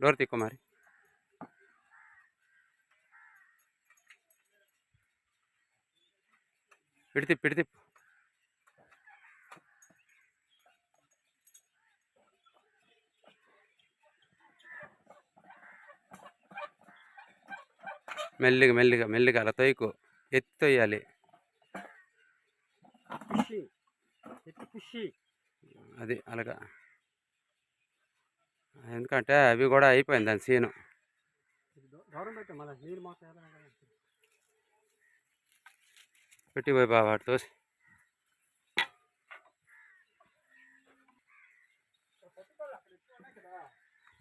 Door తిక్కో మరి. పిడితి పిడితి మెల్లిగా మెల్లిగా మెల్లిగా అలా తొయ్యకు ఎత్తి తొయ్యాలి అది అలాగా. ఎందుకంటే అవి కూడా అయిపోయింది దాని సీను. దూరం పెట్టు మళ్ళీ నీళ్ళు మాత్రం ఎలా ఎలా? పెట్టి పోయి బాబా వాటి తోసి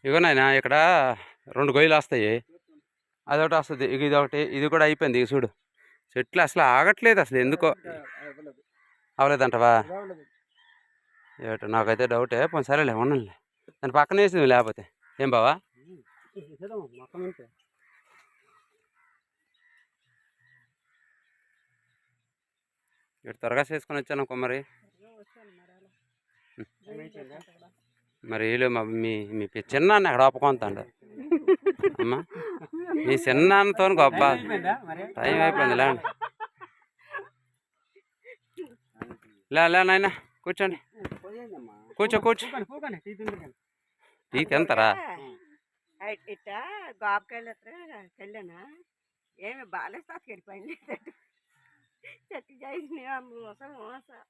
ఇగో నాయనా ఇక్కడ రెండు గొయ్యలు వస్తాయి. అదొకటి వస్తుంది. ఇక ఇది ఒకటి ఇది కూడా అయిపోయింది. ఇక చూడు. చెట్లు అసలు ఆగట్లేదు అసలు ఎందుకో. అవలేదంటవా. ఏటో నాకైతే డౌటే పోనీ సరేలే ఉండనులే దాని పక్కన వేసింది లేకపోతే. ఏం బావా? ఇటు త్వరగా చేసుకొని వచ్చాను కుమ్మరి? మరి వీళ్ళు మా మీ చిన్నాన్న అక్కడ ఒప్పుకొంతాడు అమ్మా మీ చిన్నాన్నతో గొప్ప టైం అయిపోయింది లేండి లే లే నాయన కూర్చోండి. కూర్చో కూర్చో కూకోండి, కూకోండి, టీ తిందురు టీ తింటారా ఇట్ట గోపకాయలు వెళ్ళానా ఏమి బాగాలేదు తాత వెళ్ళిపోయింది చెట్టు చేసిన మోసం మోసం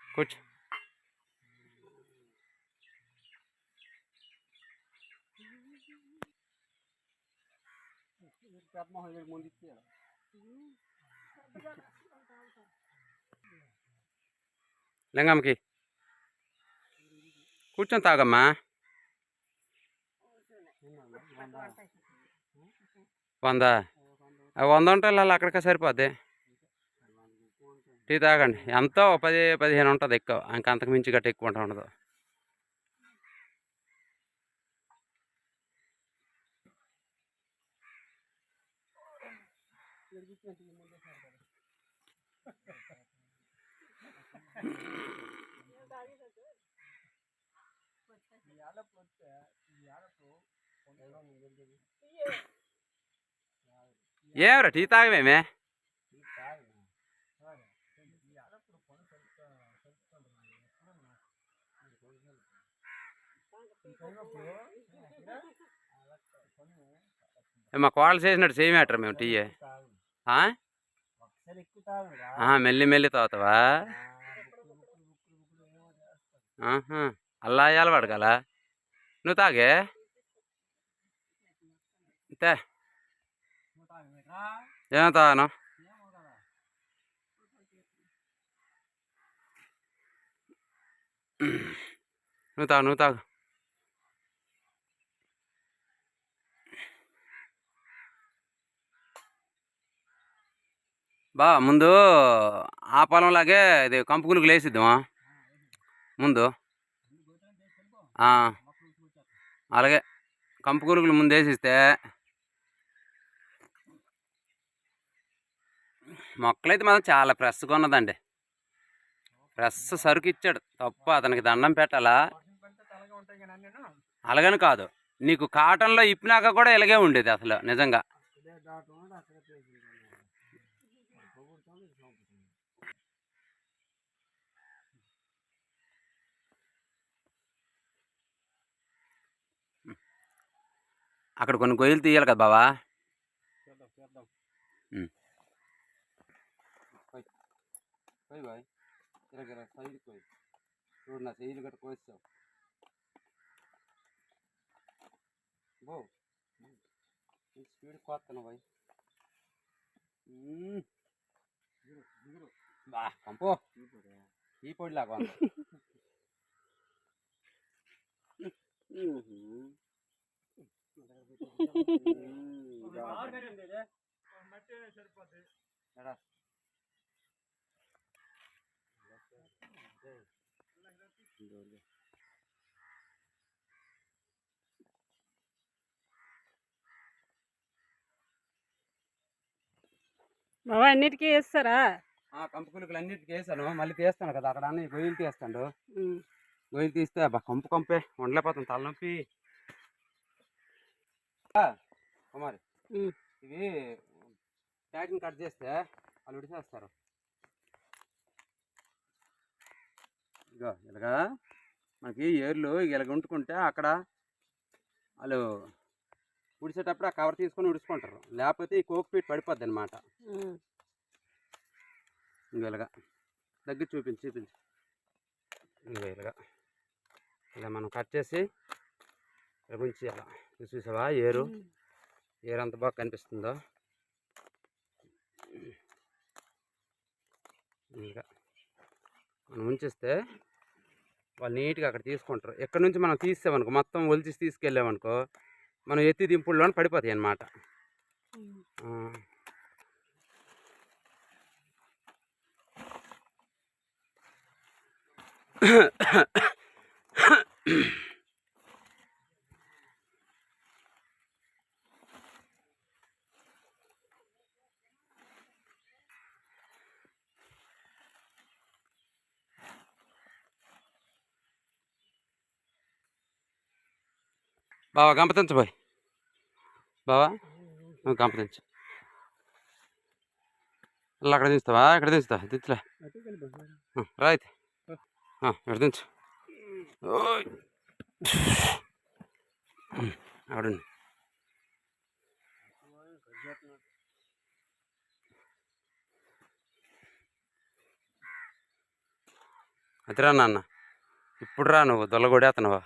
కూర్చో ముందు ఇచ్చేయాలి లింగమ్మకి కూర్చొని తాగమ్మా వంద వంద ఉంటాయి అలా అక్కడికే సరిపోద్ది టీ తాగండి ఎంతో పది పదిహేను ఉంటుంది ఎక్కువ ఇంకా అంతకు మించి గట్ట ఎక్కువ ఉంటా ఉండదు ఏమరా టీ తాగమేమే ఏ, మా కోళ్ళు చేసినట్టు చేయమేటరా మేము టీ మెల్లి మెల్లి తాగుతావా? ఆహా, అలా అయ్యాలి పడగల. నువ్వు తాగే? అంతే ఏమో తాగను? నువ్వు తాగు నువ్వు తాగు. బా ముందు ఆ పొలంలాగే ఇది కంపు గులుగులు ముందు. అలాగే కంపు ముందు వేసిస్తే మొక్కలైతే మాత్రం చాలా ఫ్రెష్గా ఉన్నదండి. ఫ్రెష్ సరుకు ఇచ్చాడు. తప్ప అతనికి దండం పెట్టాలా? అలాగని కాదు. నీకు కాటన్లో ఇప్పినాక కూడా ఇలాగే ఉండేది అసలు నిజంగా. అక్కడ కొన్ని గొయ్యలు తీయాలి కదా బావా. చూడు నా సైడ్ గట్ట కోస్తావు బో స్పీడ్ కోస్తాను బాయ్. బా కంపో ఈ పొడి లాగా. బాబా అన్నిటికీ వేస్తారా? ఆ కంపు కులుకులు అన్నిటికీ వేసాను మళ్ళీ తీస్తాను కదా అక్కడ అన్ని గొయ్యలు తీస్తాడు. గొయ్యలు తీస్తే అబ్బా కంపు కంపే ఉండలేకపోతుంది తలనొప్పి. కుమారి. ఇవి ప్యాకింగ్ కట్ చేస్తే వాళ్ళు విడిచేస్తారు ఇగో ఇలాగా మనకి ఏర్లు ఇలాగ ఉంటుకుంటే అక్కడ వాళ్ళు ఉడిచేటప్పుడు ఆ కవర్ తీసుకొని ఉడుచుకుంటారు. లేకపోతే ఈ కోక్ పీట్ పడిపోద్ది అనమాట ఇలాగా. దగ్గర చూపించి చూపించి. ఇంకో ఇలాగా. ఇలా మనం కట్ చేసి ఇలా ఉంచి అలా ఇది చూసావా? ఏరు. ఏరు అంత బాగా కనిపిస్తుందో. ఇంకా మనం ఉంచేస్తే వాళ్ళు నీట్గా అక్కడ తీసుకుంటారు. ఎక్కడి నుంచి మనం తీసామనుకో మొత్తం ఒలిచి తీసుకెళ్ళామనుకో మనం ఎత్తి దింపుల్లో పడిపోతాయి అన్నమాట. ఉమ్. బావా గంపతించు బాయ్ బావా నువ్వు గంపతించు. ఇలా అక్కడ దించుతావా? ఇక్కడ దించుతావా? దించలే. రైట్ ఇక్కడ దించు. అక్కడ ఉండు. అదిరా నాన్న ఇప్పుడు రా నువ్వు దొల్లగొడేస్తున్నావా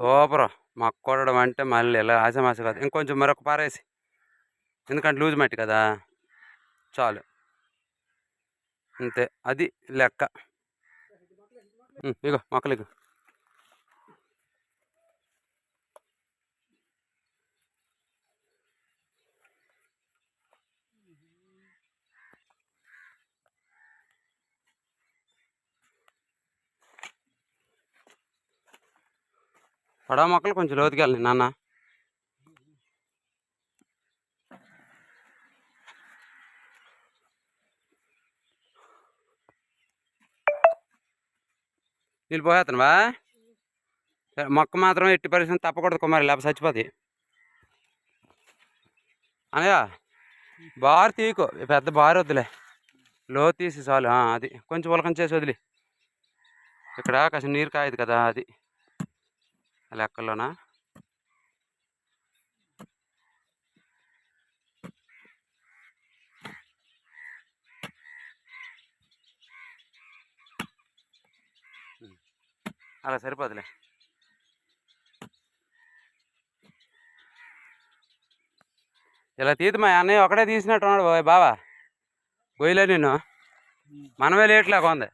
సూపర్. మాకు కొట్టడం అంటే మళ్ళీ ఇలా ఆశమాస కాదు. ఇంకొంచెం మరొక పారేసి. ఎందుకంటే లూజ్ మట్టి కదా. చాలు. అంతే. అది లెక్క. ఇగో మొక్కలు ఇగో పడవ మొక్కలు కొంచెం లోతుకి వెళ్ళండి నాన్న. నీళ్ళు పోయేస్తున్నావా మొక్క మాత్రం ఎట్టి పరిస్థితి తప్పకూడదు కుమారి లేకపోతే చచ్చిపోతాయి అనగా బారు తీకు పెద్ద బారు వద్దులే. లో తీసి చాలు అది. కొంచెం ఉలకం చేసి వదిలి. ఇక్కడ కాసిన నీరు కాయదు కదా అది. ఉమ్. అలా సరిపోదులే. ఇలా తీదు మా అన్నయ్య ఒకటే తీసినట్టు ఉన్నాడు బాబాయ్ బావా. గొయ్యలే నిన్ను. మనమే లేట్లేక ఉంది.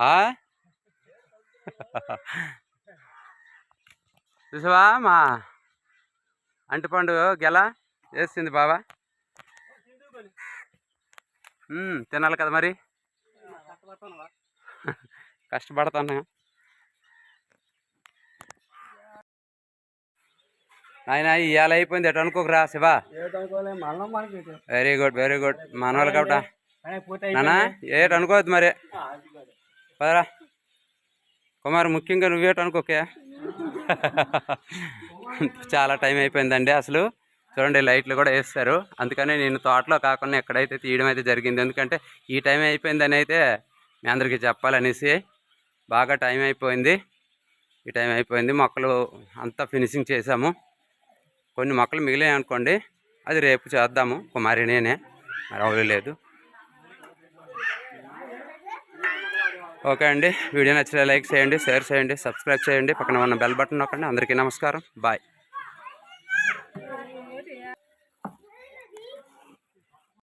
ఆ? చూసావా మా అంటిపండు గెల వేసింది బావా? ఉమ్, తినాలి కదా మరి? కష్టపడతాను ఆయన ఇవాళ అయిపోయింది. ఎటు అనుకోకరా Shiva. Very good very good మనవాళ్ళు కాబట్టి. నానా ఏటి అనుకోవద్దు మరి. పదరా. కుమార్ ముఖ్యంగా నువ్వేటి అనుకోకే చాలా టైం అయిపోయిందండి అసలు. చూడండి లైట్లు కూడా వేస్తారు. అందుకనే నేను తోటలో కాకుండా ఎక్కడైతే తీయడం అయితే జరిగింది. ఎందుకంటే ఈ టైం అయిపోయిందని అయితే మీ అందరికీ చెప్పాలనేసి బాగా టైం అయిపోయింది. ఈ టైం అయిపోయింది. మొక్కలు అంతా ఫినిషింగ్ చేసాము కొన్ని మొక్కలు మిగిలాయి అనుకోండి అది రేపు చేద్దాము. కుమారి నేనే. మరి అవ్వలేదు ఓకే అండి. వీడియో నచ్చితే లైక్ చేయండి షేర్ చేయండి సబ్స్క్రైబ్ చేయండి. పక్కన ఉన్న బెల్ బటన్ నొక్కండి. అందరికీ నమస్కారం. బాయ్.